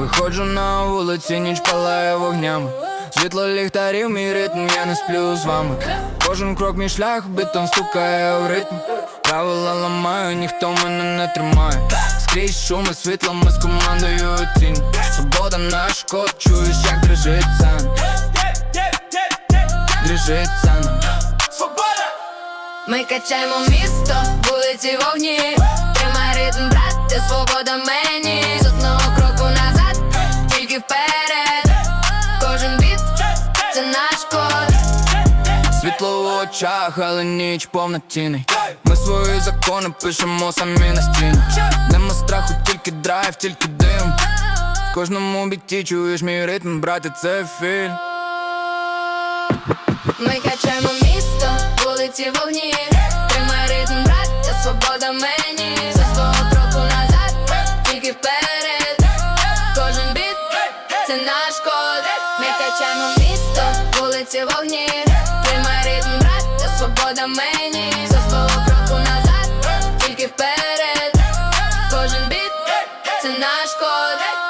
Виходжу на вулиці, ніч палає вогнями. Світло ліхтарів, мій ритм, я не сплю з вами. Кожен крок мій шлях, битом стукає в ритм. Правила ламаю, ніхто мене не тримає. Скрізь шуми, світло, ми з командою тінь. Свобода наш код, чуєш, як дрижиться. Дрижиться нам. Ми качаємо місто, вулиці вогні. Світло в очах, але ніч повна тіней Ми свої закони пишемо самі на стінах Нема страху, тільки драйв, тільки дим В кожному біті чуєш мій ритм, брате, це фільм Ми качаємо місто, вулиці вогні. Тримай ритм, брат, це свобода мені. З одного кроку назад, тільки вперед. Кожен біт це наш код. Ми качаємо місто, вулиці вогні шкода мені за з того кроку назад, тільки вперед. Кожен біт, це наш код.